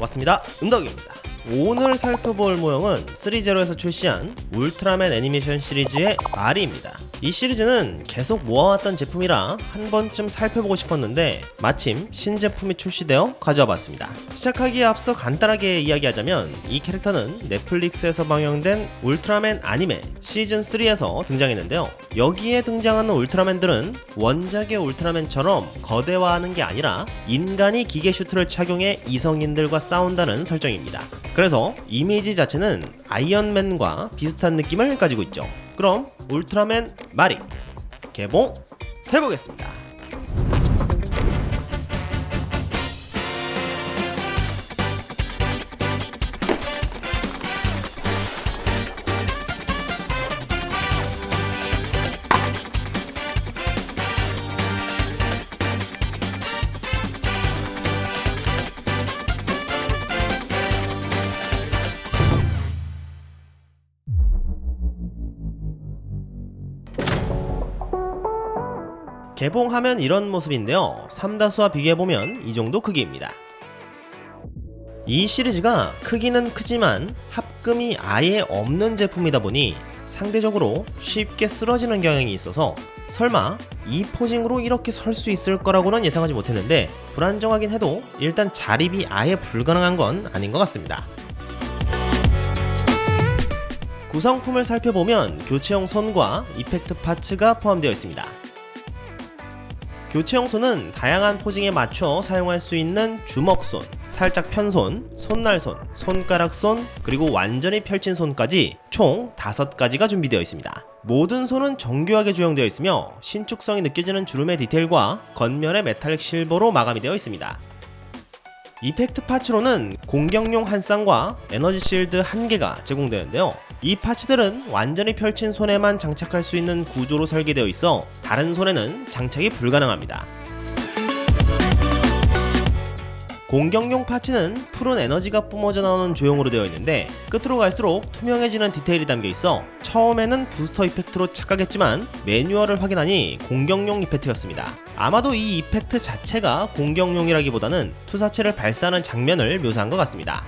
왔습니다. 은덕입니다. 오늘 살펴볼 모형은 3제로에서 출시한 울트라맨 애니메이션 시리즈의 R입니다. 이 시리즈는 계속 모아왔던 제품이라 한 번쯤 살펴보고 싶었는데 마침 신제품이 출시되어 가져와 봤습니다. 시작하기에 앞서 간단하게 이야기하자면 이 캐릭터는 넷플릭스에서 방영된 울트라맨 아니메 시즌3에서 등장했는데요. 여기에 등장하는 울트라맨들은 원작의 울트라맨처럼 거대화하는 게 아니라 인간이 기계 슈트를 착용해 이성인들과 싸운다는 설정입니다. 그래서 이미지 자체는 아이언맨과 비슷한 느낌을 가지고 있죠. 그럼 울트라맨 마리 개봉 해보겠습니다. 개봉하면 이런 모습인데요. 삼다수와 비교해보면 이 정도 크기입니다. 이 시리즈가 크기는 크지만 합금이 아예 없는 제품이다 보니 상대적으로 쉽게 쓰러지는 경향이 있어서 설마 이 포징으로 이렇게 설 수 있을 거라고는 예상하지 못했는데 불안정하긴 해도 일단 자립이 아예 불가능한 건 아닌 것 같습니다. 구성품을 살펴보면 교체용 손과 이펙트 파츠가 포함되어 있습니다. 교체용 손은 다양한 포징에 맞춰 사용할 수 있는 주먹손, 살짝 편손, 손날손, 손가락손, 그리고 완전히 펼친 손까지 총 5가지가 준비되어 있습니다. 모든 손은 정교하게 조형되어 있으며 신축성이 느껴지는 주름의 디테일과 겉면의 메탈릭 실버로 마감이 되어 있습니다. 이펙트 파츠로는 공격용 한 쌍과 에너지 실드 한 개가 제공되는데요. 이 파츠들은 완전히 펼친 손에만 장착할 수 있는 구조로 설계되어 있어 다른 손에는 장착이 불가능합니다. 공격용 파츠는 푸른 에너지가 뿜어져 나오는 조형으로 되어 있는데 끝으로 갈수록 투명해지는 디테일이 담겨 있어 처음에는 부스터 이펙트로 착각했지만 매뉴얼을 확인하니 공격용 이펙트였습니다. 아마도 이 이펙트 자체가 공격용이라기보다는 투사체를 발사하는 장면을 묘사한 것 같습니다.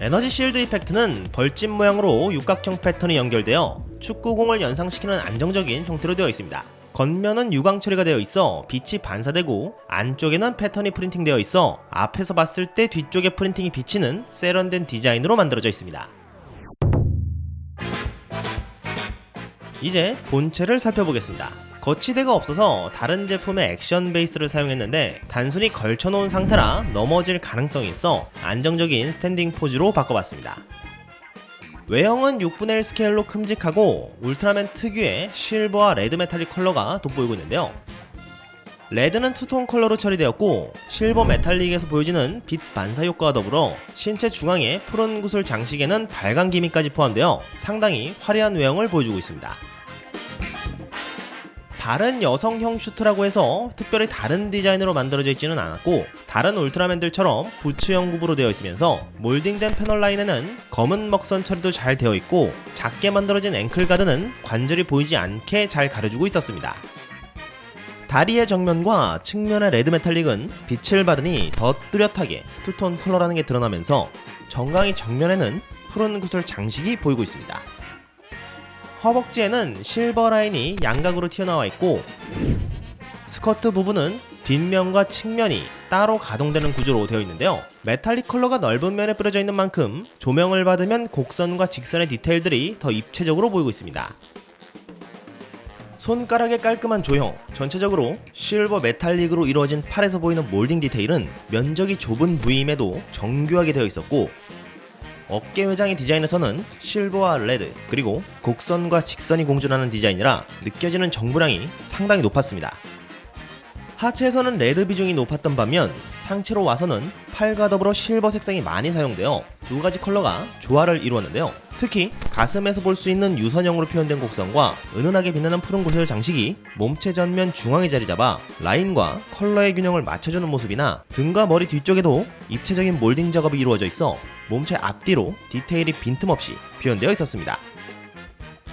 에너지 실드 이펙트는 벌집 모양으로 육각형 패턴이 연결되어 축구공을 연상시키는 안정적인 형태로 되어 있습니다. 겉면은 유광 처리가 되어 있어 빛이 반사되고 안쪽에는 패턴이 프린팅되어 있어 앞에서 봤을 때 뒤쪽에 프린팅이 비치는 세련된 디자인으로 만들어져 있습니다. 이제 본체를 살펴보겠습니다. 거치대가 없어서 다른 제품의 액션 베이스를 사용했는데 단순히 걸쳐놓은 상태라 넘어질 가능성이 있어 안정적인 스탠딩 포즈로 바꿔봤습니다. 외형은 6분의 1 스케일로 큼직하고 울트라맨 특유의 실버와 레드 메탈릭 컬러가 돋보이고 있는데요. 레드는 투톤 컬러로 처리되었고 실버 메탈릭에서 보여지는 빛 반사 효과와 더불어 신체 중앙의 푸른 구슬 장식에는 발광 기미까지 포함되어 상당히 화려한 외형을 보여주고 있습니다. 다른 여성형 슈트라고 해서 특별히 다른 디자인으로 만들어져 있지는 않았고 다른 울트라맨들처럼 부츠형 구부로 되어 있으면서 몰딩된 패널 라인에는 검은 먹선 처리도 잘 되어 있고 작게 만들어진 앵클 가드는 관절이 보이지 않게 잘 가려주고 있었습니다. 다리의 정면과 측면의 레드 메탈릭은 빛을 받으니 더 뚜렷하게 투톤 컬러라는 게 드러나면서 정강이 정면에는 푸른 구슬 장식이 보이고 있습니다. 허벅지에는 실버 라인이 양각으로 튀어나와 있고 스커트 부분은 뒷면과 측면이 따로 가동되는 구조로 되어 있는데요. 메탈릭 컬러가 넓은 면에 뿌려져 있는 만큼 조명을 받으면 곡선과 직선의 디테일들이 더 입체적으로 보이고 있습니다. 손가락의 깔끔한 조형, 전체적으로 실버 메탈릭으로 이루어진 팔에서 보이는 몰딩 디테일은 면적이 좁은 부위임에도 정교하게 되어 있었고 어깨 회장의 디자인에서는 실버와 레드 그리고 곡선과 직선이 공존하는 디자인이라 느껴지는 정부량이 상당히 높았습니다. 하체에서는 레드 비중이 높았던 반면 상체로 와서는 팔과 더불어 실버 색상이 많이 사용되어 두 가지 컬러가 조화를 이루었는데요. 특히 가슴에서 볼 수 있는 유선형으로 표현된 곡선과 은은하게 빛나는 푸른 고슬 장식이 몸체 전면 중앙에 자리 잡아 라인과 컬러의 균형을 맞춰주는 모습이나 등과 머리 뒤쪽에도 입체적인 몰딩 작업이 이루어져 있어 몸체 앞뒤로 디테일이 빈틈없이 표현되어 있었습니다.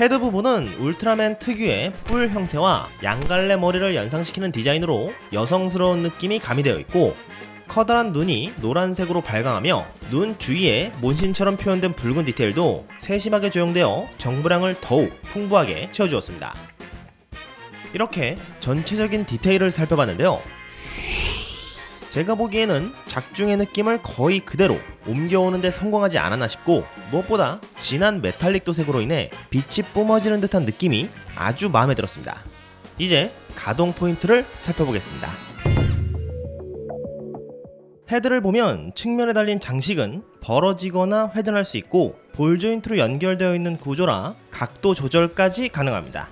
헤드 부분은 울트라맨 특유의 뿔 형태와 양갈래 머리를 연상시키는 디자인으로 여성스러운 느낌이 가미되어 있고 커다란 눈이 노란색으로 발광하며 눈 주위에 몬신처럼 표현된 붉은 디테일도 세심하게 조형되어 정보량을 더욱 풍부하게 채워주었습니다. 이렇게 전체적인 디테일을 살펴봤는데요. 제가 보기에는 작중의 느낌을 거의 그대로 옮겨오는데 성공하지 않았나 싶고 무엇보다 진한 메탈릭 도색으로 인해 빛이 뿜어지는 듯한 느낌이 아주 마음에 들었습니다. 이제 가동 포인트를 살펴보겠습니다. 헤드를 보면 측면에 달린 장식은 벌어지거나 회전할 수 있고 볼 조인트로 연결되어 있는 구조라 각도 조절까지 가능합니다.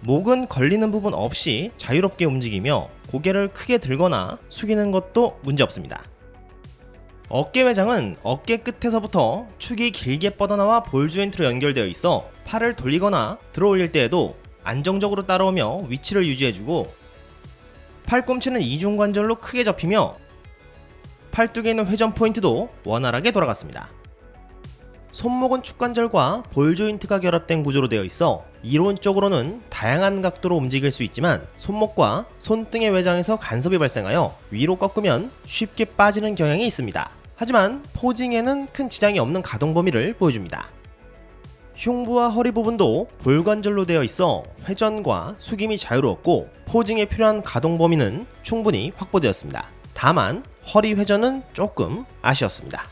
목은 걸리는 부분 없이 자유롭게 움직이며 고개를 크게 들거나 숙이는 것도 문제없습니다. 어깨 외장은 어깨 끝에서부터 축이 길게 뻗어나와 볼 조인트로 연결되어 있어 팔을 돌리거나 들어 올릴 때에도 안정적으로 따라오며 위치를 유지해주고 팔꿈치는 이중관절로 크게 접히며 팔뚝에 있는 회전 포인트도 원활하게 돌아갔습니다. 손목은 축관절과 볼 조인트가 결합된 구조로 되어 있어 이론적으로는 다양한 각도로 움직일 수 있지만 손목과 손등의 외장에서 간섭이 발생하여 위로 꺾으면 쉽게 빠지는 경향이 있습니다. 하지만 포징에는 큰 지장이 없는 가동 범위를 보여줍니다. 흉부와 허리 부분도 볼관절로 되어 있어 회전과 숙임이 자유로웠고 포징에 필요한 가동 범위는 충분히 확보되었습니다. 다만 허리 회전은 조금 아쉬웠습니다.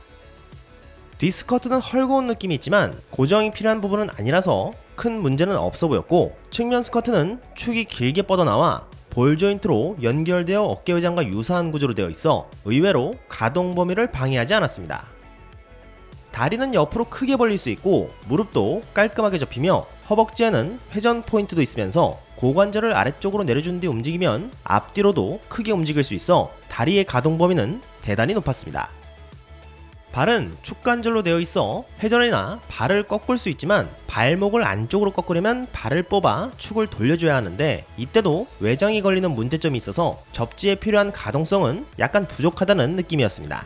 디스커트는 헐거운 느낌이 있지만 고정이 필요한 부분은 아니라서 큰 문제는 없어 보였고 측면 스커트는 축이 길게 뻗어나와 볼 조인트로 연결되어 어깨 회장과 유사한 구조로 되어 있어 의외로 가동 범위를 방해하지 않았습니다. 다리는 옆으로 크게 벌릴 수 있고 무릎도 깔끔하게 접히며 허벅지에는 회전 포인트도 있으면서 고관절을 아래쪽으로 내려준 뒤 움직이면 앞뒤로도 크게 움직일 수 있어 다리의 가동 범위는 대단히 높았습니다. 발은 축관절로 되어 있어 회전이나 발을 꺾을 수 있지만 발목을 안쪽으로 꺾으려면 발을 뽑아 축을 돌려줘야 하는데 이때도 외장이 걸리는 문제점이 있어서 접지에 필요한 가동성은 약간 부족하다는 느낌이었습니다.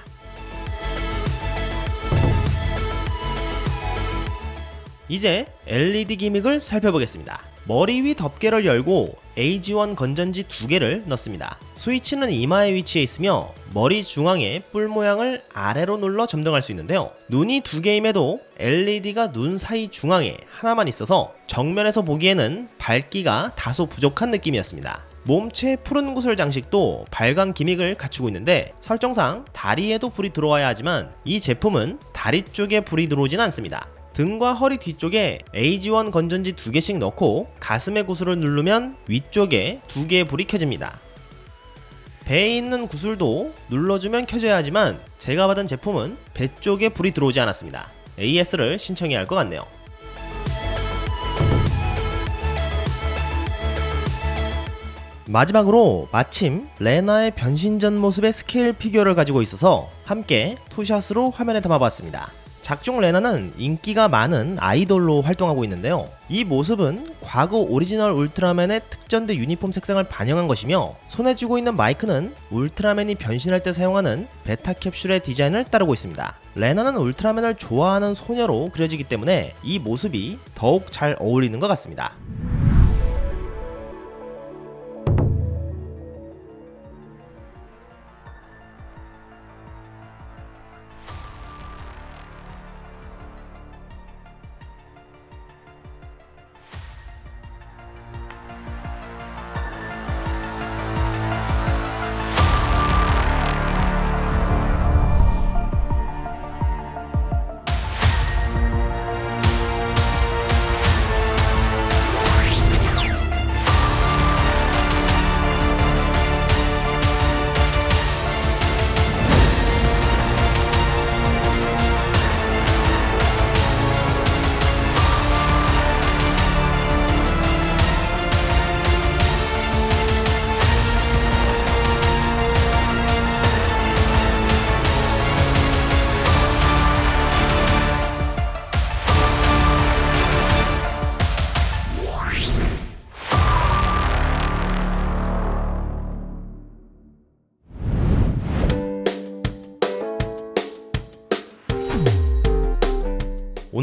이제 LED 기믹을 살펴보겠습니다. 머리 위 덮개를 열고 AG1 건전지 두 개를 넣습니다. 스위치는 이마에 위치해 있으며 머리 중앙에 뿔 모양을 아래로 눌러 점등할 수 있는데요. 눈이 두 개임에도 LED가 눈 사이 중앙에 하나만 있어서 정면에서 보기에는 밝기가 다소 부족한 느낌이었습니다. 몸체 푸른 구슬 장식도 발광 기믹을 갖추고 있는데 설정상 다리에도 불이 들어와야 하지만 이 제품은 다리 쪽에 불이 들어오진 않습니다. 등과 허리 뒤쪽에 AG1 건전지 두 개씩 넣고 가슴의 구슬을 누르면 위쪽에 두 개의 불이 켜집니다. 배에 있는 구슬도 눌러주면 켜져야 하지만 제가 받은 제품은 배 쪽에 불이 들어오지 않았습니다. AS를 신청해야 할 것 같네요. 마지막으로 마침 레나의 변신 전 모습의 스케일 피규어를 가지고 있어서 함께 투샷으로 화면에 담아봤습니다. 작중 레나는 인기가 많은 아이돌로 활동하고 있는데요. 이 모습은 과거 오리지널 울트라맨의 특전대 유니폼 색상을 반영한 것이며 손에 쥐고 있는 마이크는 울트라맨이 변신할 때 사용하는 베타 캡슐의 디자인을 따르고 있습니다. 레나는 울트라맨을 좋아하는 소녀로 그려지기 때문에 이 모습이 더욱 잘 어울리는 것 같습니다.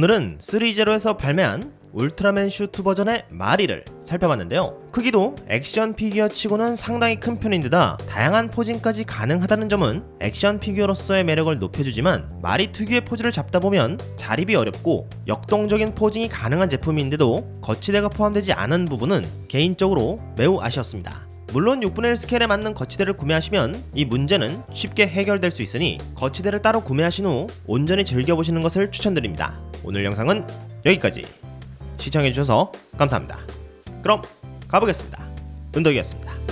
오늘은 3제로에서 발매한 울트라맨 슈트 버전의 마리를 살펴봤는데요. 크기도 액션 피규어 치고는 상당히 큰 편인데다 다양한 포징까지 가능하다는 점은 액션 피규어로서의 매력을 높여주지만 마리 특유의 포즈를 잡다 보면 자립이 어렵고 역동적인 포징이 가능한 제품인데도 거치대가 포함되지 않은 부분은 개인적으로 매우 아쉬웠습니다. 물론 6분의 1 스케일에 맞는 거치대를 구매하시면 이 문제는 쉽게 해결될 수 있으니 거치대를 따로 구매하신 후 온전히 즐겨보시는 것을 추천드립니다. 오늘 영상은 여기까지 시청해주셔서 감사합니다. 그럼 가보겠습니다. 은덕이었습니다.